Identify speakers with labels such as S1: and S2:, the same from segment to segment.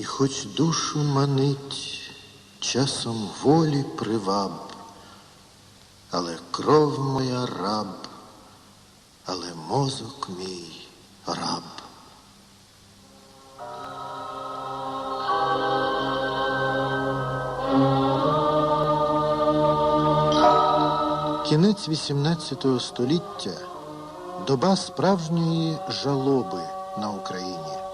S1: І хоч душу манить часом волі приваб, але кров моя раб, але мозок мій раб. Кінець XVIII століття доба справжньої жалоби на Україні.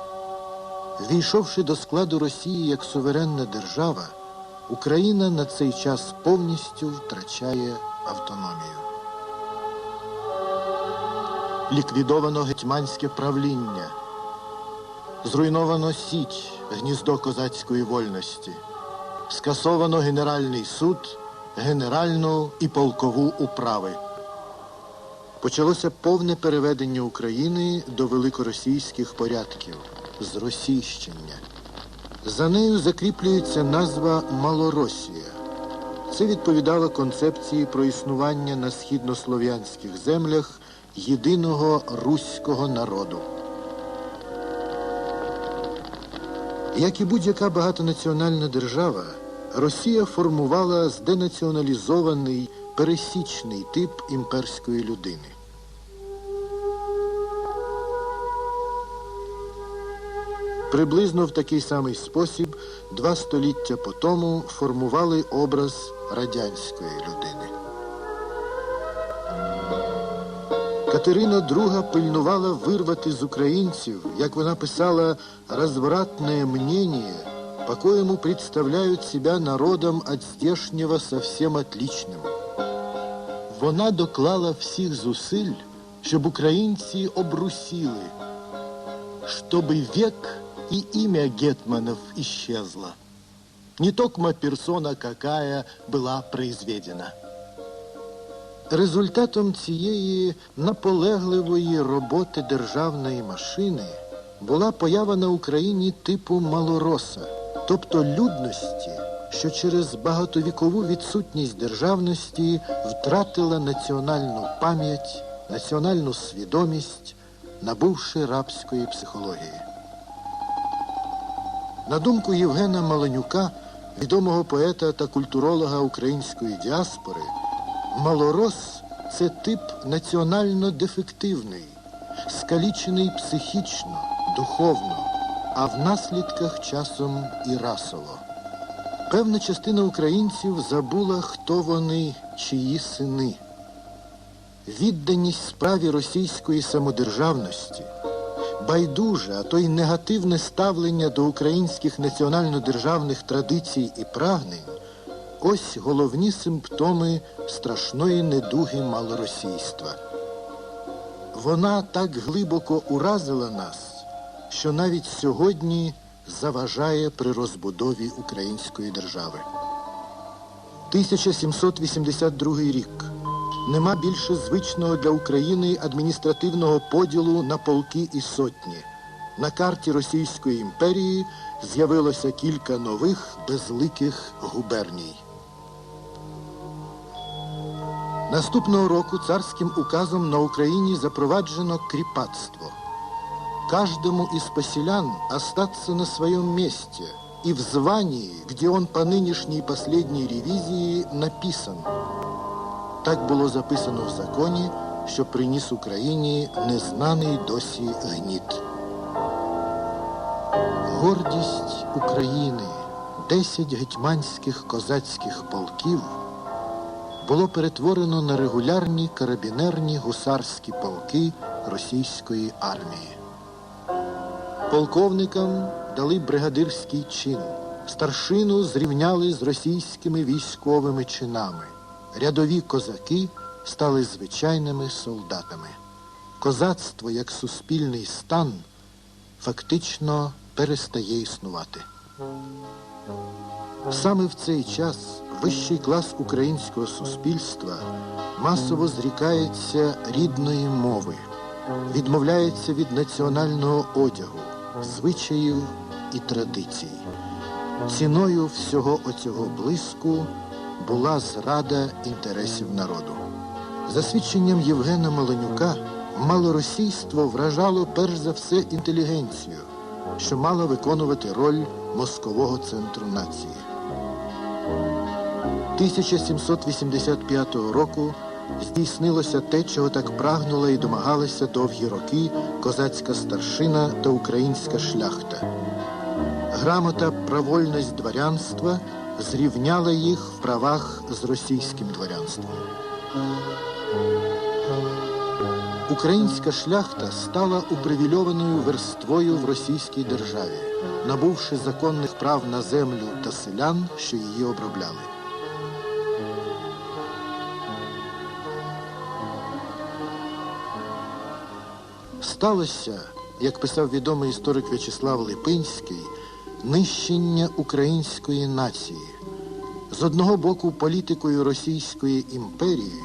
S1: Війшовши до складу Росії як суверенна держава, Україна на цей час повністю втрачає автономію. Ліквідовано гетьманське правління, зруйновано Січ, гніздо козацької вольності, скасовано Генеральний суд, генеральну і полкову управи. Почалося повне переведення України до великоросійських порядків зросійщення. За нею закріплюється назва Малоросія. Це відповідало концепції про існування на східнослов'янських землях єдиного руського народу. Як і будь-яка багатонаціональна держава, Росія формувала зденаціоналізований пересічний тип імперської людини. Приблизно в такий самий спосіб два століття по тому формували образ радянської людини. Катерина II пильнувала вирвати з українців, як вона писала, развратное мнение, по коему представляют себя народом от здешнего совсем отличным. Вона доклала всіх зусиль, щоб українці обрусіли, чтобы век и имя Гетманов исчезло. Не токма персона какая была произведена. Результатом цієї наполегливої роботи державної машини була поява на Україні типу малороса, тобто людності, що через багатовікову відсутність державності втратила національну пам'ять, національну свідомість, набувши рабської психології. На думку Євгена Маленюка, відомого поета та культуролога української діаспори, малорос це тип національно дефективний, скалічений психічно, духовно, а в наслідках часом і расово. Певна частина українців забула, хто вони, чиї сини. Відданість справі російської самодержавності байдуже, а то й негативне ставлення до українських національно-державних традицій і прагнень ось головні симптоми страшної недуги малоросійства. Вона так глибоко уразила нас, що навіть сьогодні заважає при розбудові української держави. 1782 рік. Нема більше звичного для України адміністративного поділу на полки і сотні. На карті Російської імперії з'явилося кілька нових безликих губерній. Наступного року царським указом на Україні запроваджено кріпацтво. Каждому из поселян остаться на своем месте и в звании, где он по нынешней последней ревизии написан. Так було записано в законі, що приніс Україні незнаний досі гніт. Гордість України, десять гетьманських козацьких полків було перетворено на регулярні карабінерні гусарські полки російської армії. Полковникам дали бригадирський чин, старшину зрівняли з російськими військовими чинами. Рядові козаки стали звичайними солдатами. Козацтво як суспільний стан фактично перестає існувати. Саме в цей час вищий клас українського суспільства масово зрікається рідної мови, відмовляється від національного одягу, звичаїв і традицій. Ціною всього оцього блиску була зрада інтересів народу. За свідченням Євгена Маленюка, малоросійство вражало перш за все інтелігенцію, що мала виконувати роль мозкового центру нації. 1785 року здійснилося те, чого так прагнула і домагалася довгі роки козацька старшина та українська шляхта. Грамота про вольність дворянства зрівняла їх в правах з російським дворянством. Українська шляхта стала упривільованою верствою в російській державі, набувши законних прав на землю та селян, що її обробляли. Сталося, як писав відомий історик В'ячеслав Липинський, нищення української нації. З одного боку політикою Російської імперії,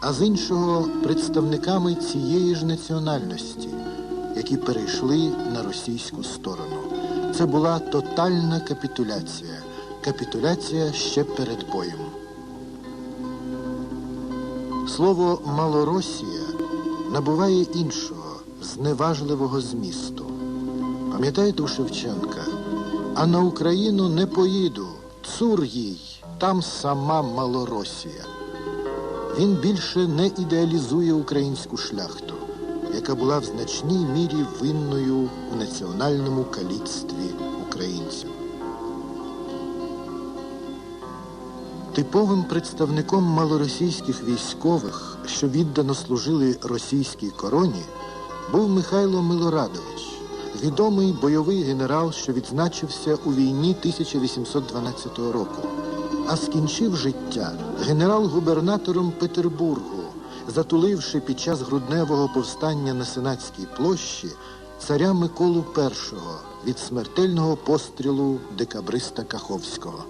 S1: а з іншого представниками цієї ж національності, які перейшли на російську сторону. Це була тотальна капітуляція. Капітуляція ще перед боєм. Слово Малоросія набуває іншого, зневажливого змісту. Пам'ятаєте у Шевченка? А на Україну не поїду, цур їй, там сама Малоросія. Він більше не ідеалізує українську шляхту, яка була в значній мірі винною у національному каліцтві українців. Типовим представником малоросійських військових, що віддано служили російській короні, був Михайло Милорадович, відомий бойовий генерал, що відзначився у війні 1812 року, а скінчив життя генерал-губернатором Петербургу, затуливши під час грудневого повстання на Сенатській площі царя Миколу І від смертельного пострілу декабриста Каховського.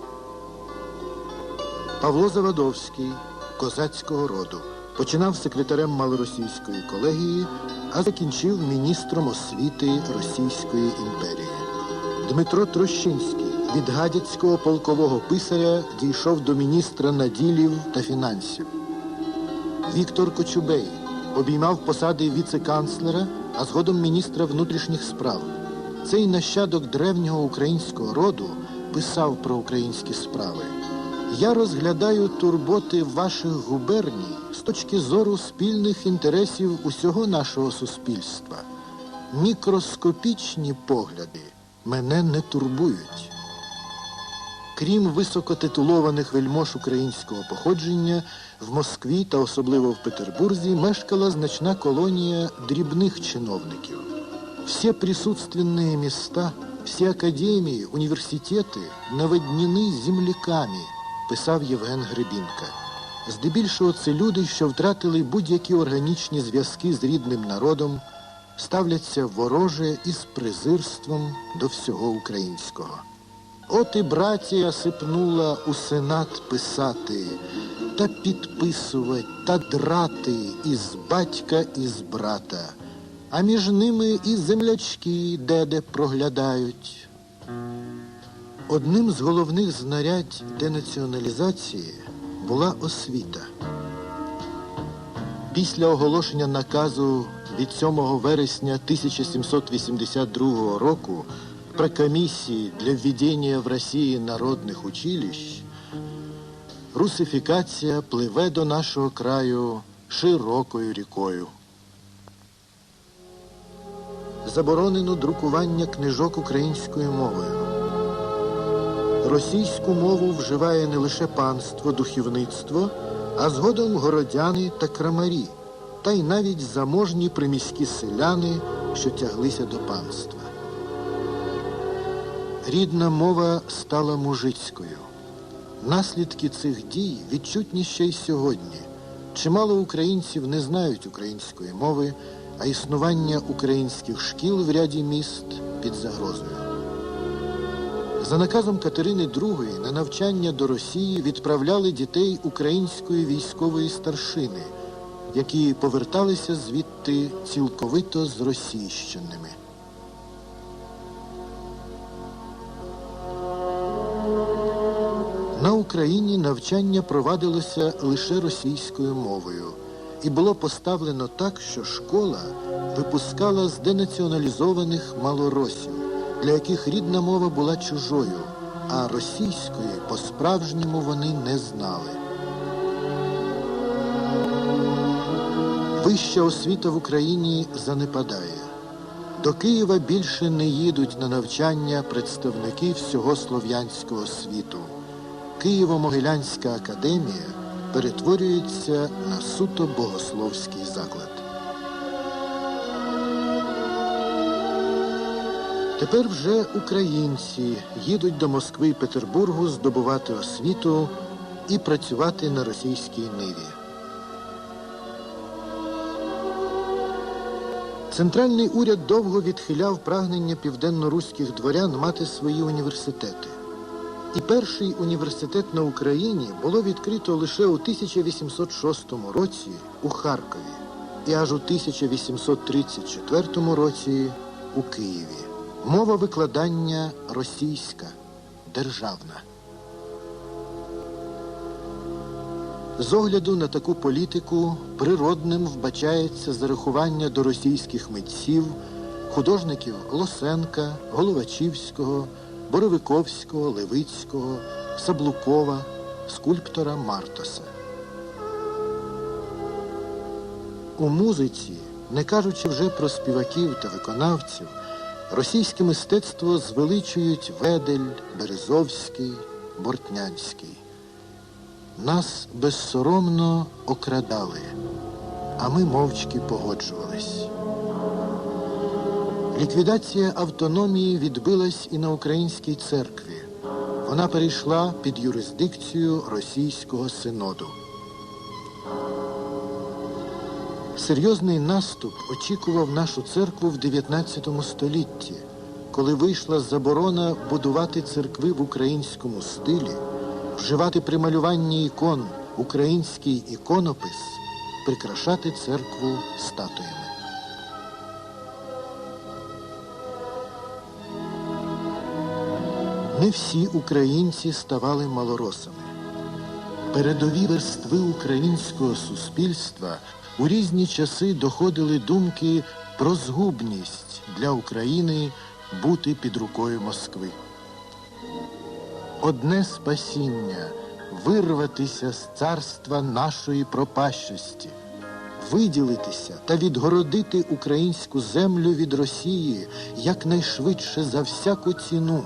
S1: Павло Завадовський, козацького роду, починав секретарем малоросійської колегії, а закінчив міністром освіти Російської імперії. Дмитро Трощинський від гадяцького полкового писаря дійшов до міністра наділів та фінансів. Віктор Кочубей обіймав посади віце-канцлера, а згодом міністра внутрішніх справ. Цей нащадок древнього українського роду писав про українські справи. Я розглядаю турботи ваших губерній з точки зору спільних інтересів усього нашого суспільства. Мікроскопічні погляди мене не турбують. Крім високотитулованих вельмож українського походження, в Москві та особливо в Петербурзі мешкала значна колонія дрібних чиновників. Все присутственные места, все академии, университеты наводнены земляками, писав Євген Гребінка. Здебільшого це люди, що втратили будь-які органічні зв'язки з рідним народом, ставляться вороже із презирством до всього українського. От і братія сипнула у сенат писати, та підписувати, та драти із батька і з брата, а між ними і землячки деде проглядають. Одним з головних знарядь денаціоналізації була освіта. Після оголошення наказу від 7 вересня 1782 року про комісії для введення в Росії народних училищ русифікація пливе до нашого краю широкою рікою. Заборонено друкування книжок українською мовою. Російську мову вживає не лише панство, духовництво, а згодом городяни та крамарі, та й навіть заможні приміські селяни, що тяглися до панства. Рідна мова стала мужицькою. Наслідки цих дій відчутні ще й сьогодні. Чимало українців не знають української мови, а існування українських шкіл в ряді міст під загрозою. За наказом Катерини II на навчання до Росії відправляли дітей української військової старшини, які поверталися звідти цілковито зросійщеними. На Україні навчання провадилося лише російською мовою і було поставлено так, що школа випускала з денаціоналізованих малоросів, для яких рідна мова була чужою, а російської по-справжньому вони не знали. Вища освіта в Україні занепадає. До Києва більше не їдуть на навчання представники всього слов'янського світу. Києво-Могилянська академія перетворюється на суто богословський заклад. Тепер вже українці їдуть до Москви і Петербургу здобувати освіту і працювати на російській ниві. Центральний уряд довго відхиляв прагнення південно-руських дворян мати свої університети. І перший університет на Україні було відкрито лише у 1806 році у Харкові і аж у 1834 році у Києві. Мова викладання російська, державна. З огляду на таку політику природним вбачається зарахування до російських митців, художників Лосенка, Головачівського, Боровиковського, Левицького, Саблукова, скульптора Мартоса. У музиці, не кажучи вже про співаків та виконавців, російське мистецтво звеличують Ведель, Березовський, Бортнянський. Нас безсоромно окрадали, а ми мовчки погоджувались. Ліквідація автономії відбилась і на українській церкві. Вона перейшла під юрисдикцію російського синоду. Серйозний наступ очікував нашу церкву в 19 столітті, коли вийшла заборона будувати церкви в українському стилі, вживати при малюванні ікон український іконопис, прикрашати церкву статуями. Не всі українці ставали малоросами. Передові верстви українського суспільства у різні часи доходили думки про згубність для України бути під рукою Москви. Одне спасіння вирватися з царства нашої пропащості, виділитися та відгородити українську землю від Росії якнайшвидше за всяку ціну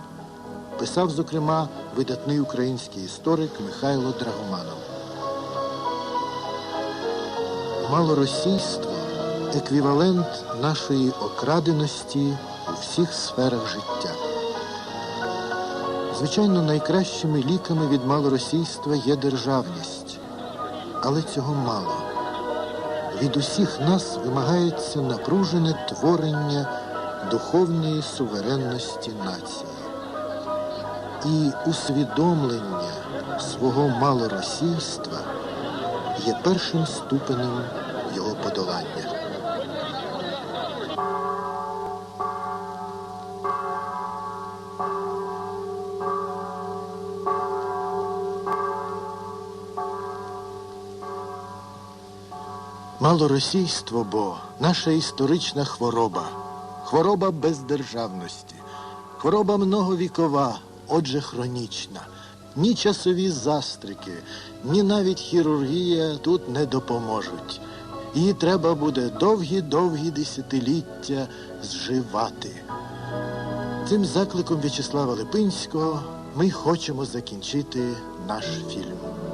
S1: писав, зокрема, видатний український історик Михайло Драгоманов. Малоросійство еквівалент нашої окраденості у всіх сферах життя. Звичайно, найкращими ліками від малоросійства є державність, але цього мало. Від усіх нас вимагається напружене творення духовної суверенності нації і усвідомлення свого малоросійства є першим ступенем його подолання. Малоросійство, бо наша історична хвороба, хвороба бездержавності, хвороба многовікова, отже, хронічна. Ні часові застрики, ні навіть хірургія тут не допоможуть. Її треба буде довгі-довгі десятиліття зживати. Цим закликом В'ячеслава Липинського ми хочемо закінчити наш фільм.